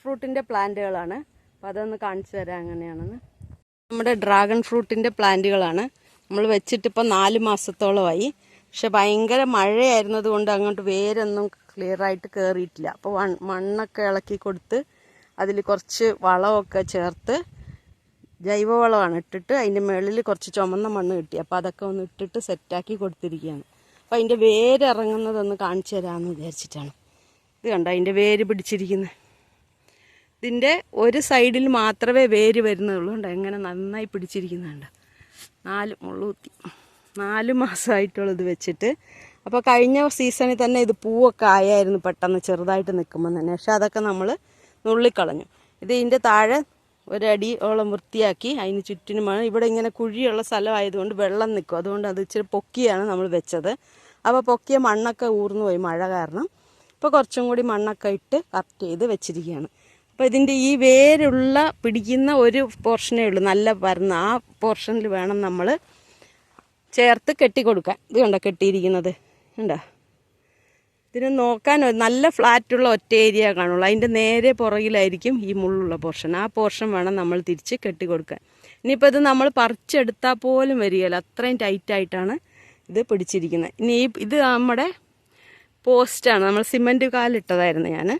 ഫ്രൂട്ടിന്റെ പ്ലാന്റുകളാണ്. അപ്പോൾ അതൊന്ന് കാണിച്ചു തരാം അങ്ങനെയാണെന്ന് നമ്മുടെ ഡ്രാഗൺ ഫ്രൂട്ടിന്റെ പ്ലാന്റുകളാണ്. നമ്മൾ വെച്ചിട്ടിപ്പോൾ നാല് മാസത്തോളമായി. പക്ഷെ ഭയങ്കര മഴയായിരുന്നത് കൊണ്ട് അങ്ങോട്ട് വേരൊന്നും ക്ലിയർ ആയിട്ട് കയറിയിട്ടില്ല അപ്പോൾ മണ്ണൊക്കെ ഇളക്കി കൊടുത്ത് അതിൽ കുറച്ച് വളമൊക്കെ ചേർത്ത് ജൈവവളമാണ് ഇട്ടിട്ട് അതിന്റെ മുകളിൽ കുറച്ച് ചുമന്ന മണ്ണ് കിട്ടി. അപ്പോൾ അതൊക്കെ ഒന്ന് ഇട്ടിട്ട് സെറ്റാക്കി കൊടുത്തിരിക്കുകയാണ്. അപ്പോൾ അതിന്റെ വേരിറങ്ങുന്നതൊന്ന് കാണിച്ചു തരാമെന്ന് വിചാരിച്ചിട്ടാണ്. ഇത് കണ്ടോ അതിന്റെ വേര് പിടിച്ചിരിക്കുന്നത് ഇതിന്റെ ഒരു സൈഡിൽ മാത്രമേ വേര് വരുന്നുള്ളൂ കണ്ടോ? എങ്ങനെ നന്നായി പിടിച്ചിരിക്കുന്നുണ്ട്. നാല് മുള്ളൂത്തി. നാല് മാസമായിട്ടുള്ളത് വെച്ചിട്ട്. അപ്പോൾ കഴിഞ്ഞ സീസണിൽ തന്നെ ഇത് പൂവൊക്കെ ആയായിരുന്നു പെട്ടെന്ന് ചെറുതായിട്ട് നിൽക്കുമ്പോൾ തന്നെ. പക്ഷെ അതൊക്കെ നമ്മൾ നുള്ളിക്കളഞ്ഞു. ഇത് ഇതിന്റെ താഴെ ഒരടിയോളം വൃത്തിയാക്കി അതിന് ചുറ്റിനുമാണ് ഇവിടെ ഇങ്ങനെ കുഴിയുള്ള സ്ഥലമായതുകൊണ്ട് വെള്ളം നിൽക്കും. അതുകൊണ്ട് അത് ഇച്ചിരി പൊക്കിയാണ് നമ്മൾ വെച്ചത്. അപ്പോൾ പൊക്കിയ മണ്ണൊക്കെ ഊർന്നു പോയി മഴ കാരണം. ഇപ്പോൾ കുറച്ചും കൂടി മണ്ണൊക്കെ ഇട്ട് കറക്റ്റ് ചെയ്ത് വെച്ചിരിക്കുകയാണ്. അപ്പോൾ ഇതിന്റെ ഈ വേരുള്ള പിടിക്കുന്ന ഒരു പോർഷനേ ഉള്ളൂ. നല്ല പരന്ന് ആ പോർഷനിൽ വേണം നമ്മൾ ചേർത്ത് കെട്ടിക്കൊടുക്കാൻ. ഇത് കണ്ടോ കെട്ടിയിരിക്കുന്നത്? ഉണ്ടോ ഇതിന് നോക്കാൻ നല്ല ഫ്ലാറ്റുള്ള ഒറ്റ ഏരിയ കാണുള്ളൂ. അതിന്റെ നേരെ പുറകിലായിരിക്കും ഈ മുള്ളുള്ള പോർഷൻ. ആ പോർഷൻ വേണം നമ്മൾ തിരിച്ച് കെട്ടിക്കൊടുക്കാൻ. ഇനിയിപ്പോൾ ഇത് നമ്മൾ പറിച്ചെടുത്താൽ പോലും വരികയില്ല. അത്രയും ടൈറ്റായിട്ടാണ് ഇത് പിടിച്ചിരിക്കുന്നത്. ഇനി ഇത് നമ്മുടെ പോസ്റ്റാണ് നമ്മൾ സിമന്റ് കാലിട്ടതായിരുന്നു ഞാൻ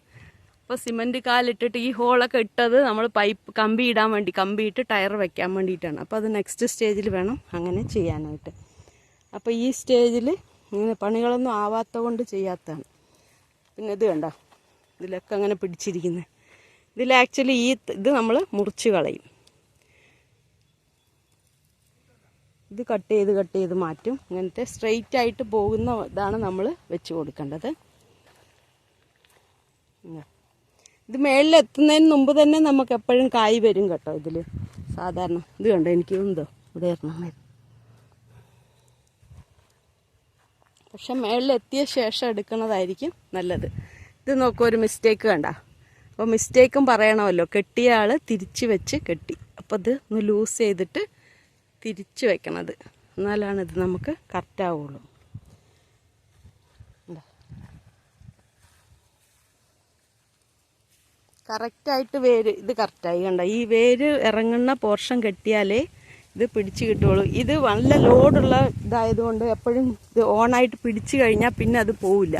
അപ്പോൾ സിമന്റ് കാലിട്ടിട്ട് ഈ ഹോളൊക്കെ ഇട്ടത് നമ്മൾ പൈപ്പ് കമ്പി ഇടാൻ വേണ്ടി കമ്പി ഇട്ട് ടയർ വെക്കാൻ വേണ്ടിയിട്ടാണ്. അപ്പോൾ അത് നെക്സ്റ്റ് സ്റ്റേജിൽ വേണം അങ്ങനെ ചെയ്യാനായിട്ട്. അപ്പോൾ ഈ സ്റ്റേജിൽ ഇങ്ങനെ പണികളൊന്നും ആവാത്ത കൊണ്ട് ചെയ്യാത്തതാണ്. പിന്നെ ഇത് കണ്ടോ? ഇതിലൊക്കെ അങ്ങനെ പിടിച്ചിരിക്കുന്നത് ഇതിൽ ആക്ച്വലി ഈ ഇത് നമ്മൾ മുറിച്ച് കളയും. ഇത് കട്ട് ചെയ്ത് കട്ട് ചെയ്ത് മാറ്റും. ഇങ്ങനത്തെ സ്ട്രെയിറ്റ് ആയിട്ട് പോകുന്ന ഇതാണ് നമ്മൾ വെച്ച് കൊടുക്കേണ്ടത്. ഇത് മേളിൽ എത്തുന്നതിന് മുമ്പ് തന്നെ നമുക്ക് എപ്പോഴും കായ് വരും കേട്ടോ ഇതിൽ സാധാരണ. ഇത് കണ്ടോ? എനിക്ക് എന്തോ ഇവിടെ ഇറങ്ങാൻ വരും പക്ഷെ മേളിൽ എത്തിയ ശേഷം എടുക്കുന്നതായിരിക്കും നല്ലത്. ഇത് നോക്കൂ ഒരു മിസ്റ്റേക്ക് കണ്ട. അപ്പോൾ മിസ്റ്റേക്കും പറയണമല്ലോ. കെട്ടിയ ആൾ തിരിച്ച് വെച്ച് കെട്ടി. അപ്പോൾ ഇത് ഒന്ന് ലൂസ് ചെയ്തിട്ട് തിരിച്ച് വെക്കണത്. എന്നാലാണ് ഇത് നമുക്ക് കറക്റ്റ് കറക്റ്റായിട്ട് വേര് ഇത് കറക്റ്റായി കണ്ട? ഈ വേര് ഇറങ്ങുന്ന പോർഷൻ കെട്ടിയാലേ ഇത് പിടിച്ച് കിട്ടുള്ളൂ. ഇത് നല്ല ലോഡുള്ള ഇതായതുകൊണ്ട് എപ്പോഴും ഇത് ഓണായിട്ട് പിടിച്ചു കഴിഞ്ഞാൽ പിന്നെ അത് പോവില്ല.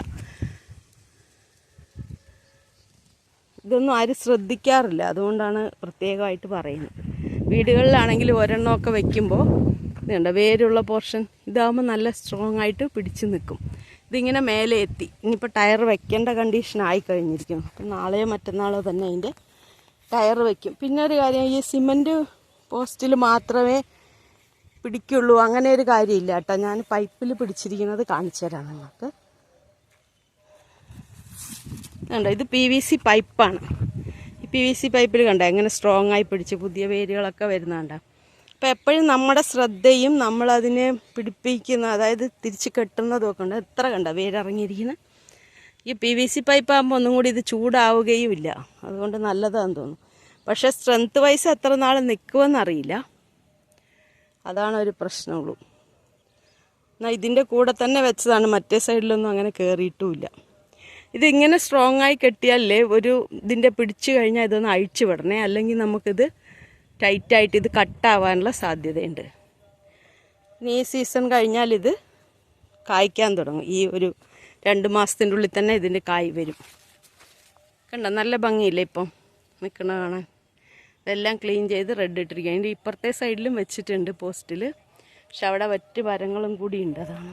ഇതൊന്നും ആരും ശ്രദ്ധിക്കാറില്ല. അതുകൊണ്ടാണ് പ്രത്യേകമായിട്ട് പറയുന്നത്. വീടുകളിലാണെങ്കിൽ ഒരെണ്ണമൊക്കെ വയ്ക്കുമ്പോൾ ഇതുണ്ട് വേരുള്ള പോർഷൻ ഇതാകുമ്പോൾ നല്ല സ്ട്രോങ് ആയിട്ട് പിടിച്ചു നിൽക്കും ഇതിങ്ങനെ മേലെ എത്തി. ഇനിയിപ്പോൾ ടയർ വെക്കേണ്ട കണ്ടീഷൻ ആയി കഴിഞ്ഞിരിക്കും അപ്പം നാളെയോ മറ്റന്നാളോ തന്നെ അതിന്റെ ടയർ വെക്കും. പിന്നെ ഒരു കാര്യം ഈ സിമന്റ് പോസ്റ്റിൽ മാത്രമേ പിടിക്കുള്ളൂ. അങ്ങനെ ഒരു കാര്യമില്ല കേട്ടോ. ഞാൻ പൈപ്പിൽ പിടിച്ചിരിക്കുന്നത് കാണിച്ചു തരാം നിങ്ങൾക്ക്. കണ്ടോ ഇത് പി വി സി പൈപ്പാണ് ഈ പി വി സി പൈപ്പിൽ കണ്ടോ എങ്ങനെ സ്ട്രോങ് ആയി പിടിച്ച് പുതിയ വേരുകളൊക്കെ വരുന്നുണ്ടോ അപ്പോൾ എപ്പോഴും നമ്മുടെ ശ്രദ്ധയും നമ്മളതിനെ പിടിപ്പിക്കുന്ന അതായത് തിരിച്ച് കെട്ടുന്നതും ഒക്കെ ഉണ്ട്. എത്ര കണ്ട വേരിറങ്ങിയിരിക്കുന്നത് ഈ പി വി സി പൈപ്പ് ആകുമ്പോൾ ഒന്നും കൂടി ഇത് ചൂടാവുകയും ഇല്ല അതുകൊണ്ട് നല്ലതാണെന്ന് തോന്നുന്നു. പക്ഷേ സ്ട്രെങ്ത് വൈസ് എത്ര നാൾ നിൽക്കുമെന്നറിയില്ല അതാണ് ഒരു പ്രശ്നമുള്ളൂ. എന്നാൽ ഇതിന്റെ കൂടെ തന്നെ വെച്ചതാണ്. മറ്റേ സൈഡിലൊന്നും അങ്ങനെ കയറിയിട്ടുമില്ല ഇതിങ്ങനെ സ്ട്രോങ് ആയി കെട്ടിയാലേ ഒരു ഇതിന്റെ പിടിച്ചു കഴിഞ്ഞാൽ ഇതൊന്ന് അഴിച്ചു വിടണേ അല്ലെങ്കിൽ നമുക്കിത് ടൈറ്റായിട്ട് ഇത് കട്ടാവാനുള്ള സാധ്യതയുണ്ട്. ഇനി ഈ സീസൺ കഴിഞ്ഞാൽ ഇത് കായ്ക്കാൻ തുടങ്ങും. ഈ ഒരു രണ്ട് മാസത്തിന്റെ ഉള്ളിൽ തന്നെ ഇതിന്റെ കായ് വരും. കണ്ട നല്ല ഭംഗിയില്ലേ ഇപ്പം? നിൽക്കണ കാണാൻ. ഇതെല്ലാം ക്ലീൻ ചെയ്ത് റെഡ് ഇട്ടിരിക്കുക അതിന്റെ ഇപ്പുറത്തെ സൈഡിലും വെച്ചിട്ടുണ്ട് പോസ്റ്റിൽ. പക്ഷെ അവിടെ മറ്റ് മരങ്ങളും കൂടി ഉണ്ട് അതാണ്.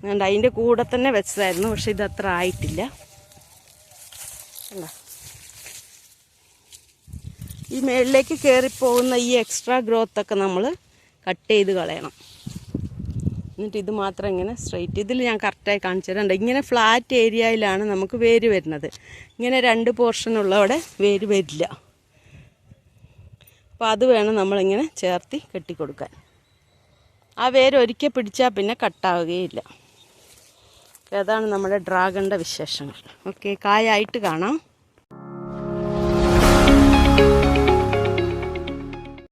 അതുകൊണ്ട് അതിന്റെ കൂടെ തന്നെ വെച്ചതായിരുന്നു പക്ഷെ ഇത് അത്ര ആയിട്ടില്ല. കണ്ടോ? ഈ മേളിലേക്ക് കയറിപ്പോകുന്ന ഈ എക്സ്ട്രാ ഗ്രോത്ത് ഒക്കെ നമ്മൾ കട്ട് ചെയ്ത് കളയണം. എന്നിട്ട് ഇത് മാത്രം ഇങ്ങനെ സ്ട്രെയിറ്റ് ഇതിൽ ഞാൻ കറക്റ്റായി കാണിച്ചു തരാണ്ട് ഇങ്ങനെ ഫ്ലാറ്റ് ഏരിയയിലാണ് നമുക്ക് വേര് വരുന്നത്. ഇങ്ങനെ രണ്ട് പോർഷൻ ഉള്ളവിടെ വേര് വരില്ല. അപ്പോൾ അത് വേണം നമ്മളിങ്ങനെ ചേർത്തി കെട്ടിക്കൊടുക്കാൻ. ആ വേര് ഒരിക്കൽ പിടിച്ചാൽ പിന്നെ കട്ടാവുകയില്ല അതാണ് നമ്മുടെ ഡ്രാഗണിന്റെ വിശേഷങ്ങൾ. ഓക്കെ കായായിട്ട് കാണാം.